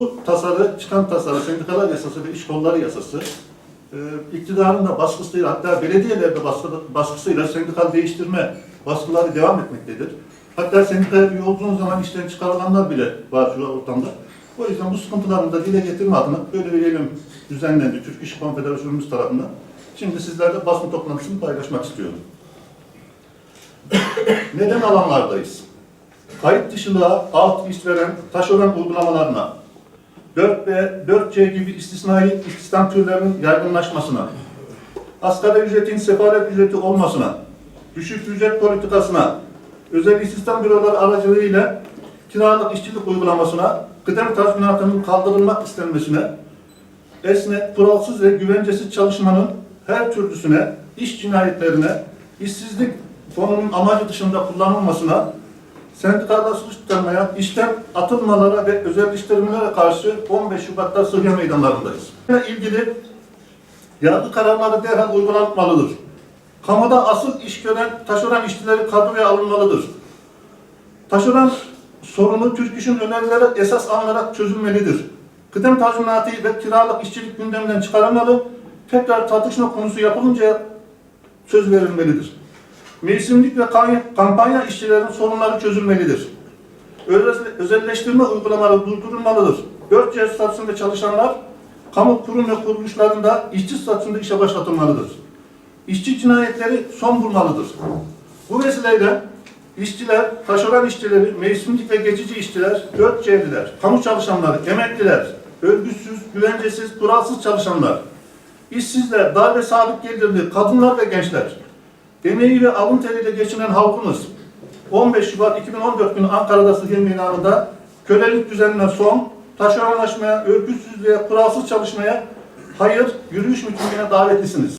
Bu tasarı, çıkan tasarı, sendikalar yasası ve iş kolları yasası, e, iktidarın da baskısıyla, hatta belediyelerde baskı, baskısıyla sendikal değiştirme baskıları devam etmektedir. Hatta sendikaya üye olduğunuz zaman işten çıkarılanlar bile var şu ortamda. O yüzden bu sıkıntılarını da dile getirme adına böyle bir eylem düzenlendi Türk İş Konfederasyonumuz tarafından. Şimdi sizlerle basın toplantısını paylaşmak istiyorum. Neden alanlardayız? Kayıt dışılığa alt işveren, taşeron uygulamalarına, 4B, 4C gibi istisnai istihdam türlerinin yaygınlaşmasına, asgari ücretin sefalet ücreti olmasına, düşük ücret politikasına, özel istihdam büroları aracılığıyla kiralık işçilik uygulamasına, kıdem tazminatının kaldırılmak istenmesine, esnek, kuralsız ve güvencesiz çalışmanın her türlüsüne, iş cinayetlerine, işsizlik fonunun amacı dışında kullanılmasına, sendikalarla suç tutanmaya, işten atılmalara ve özelleştirmelere karşı 15 Şubat'ta Sıhhiye Meydanlarındayız. Bununla ilgili yargı kararları derhal uygulanmalıdır. Kamuda asıl iş gören taşeron işçileri kadroya alınmalıdır. Taşeron sorunu Türk İş'in önerileri esas alınarak çözülmelidir. Kıdem tazminatı ve kiralık işçilik gündeminden çıkarılmalı, tekrar tartışma konusu yapılınca söz verilmelidir. Mevsimlik ve kampanya işçilerin sorunları çözülmelidir. Özel- Özelleştirme uygulamaları durdurulmalıdır. 4C statüsünde çalışanlar, kamu kurum ve kuruluşlarında işçi statüsünde işe başlatılmalıdır. İşçi cinayetleri son bulmalıdır. Bu vesileyle işçiler, taşeron işçileri, mevsimlik ve geçici işçiler, 4C'liler, kamu çalışanları, emekliler, örgütsüz, güvencesiz, kuralsız çalışanlar, işsizler, dar ve sabit gelirli, kadınlar ve gençler, emeği ve alın teriyle geçinen halkımız 15 Şubat 2014 günü Ankara'da Sıhhiye Meydanı'nda kölelik düzenine son, taşeronlaşmaya, örgütsüzlüğe, kuralsız çalışmaya hayır yürüyüş mitingine davetlisiniz.